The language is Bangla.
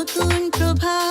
নতুন প্রভাত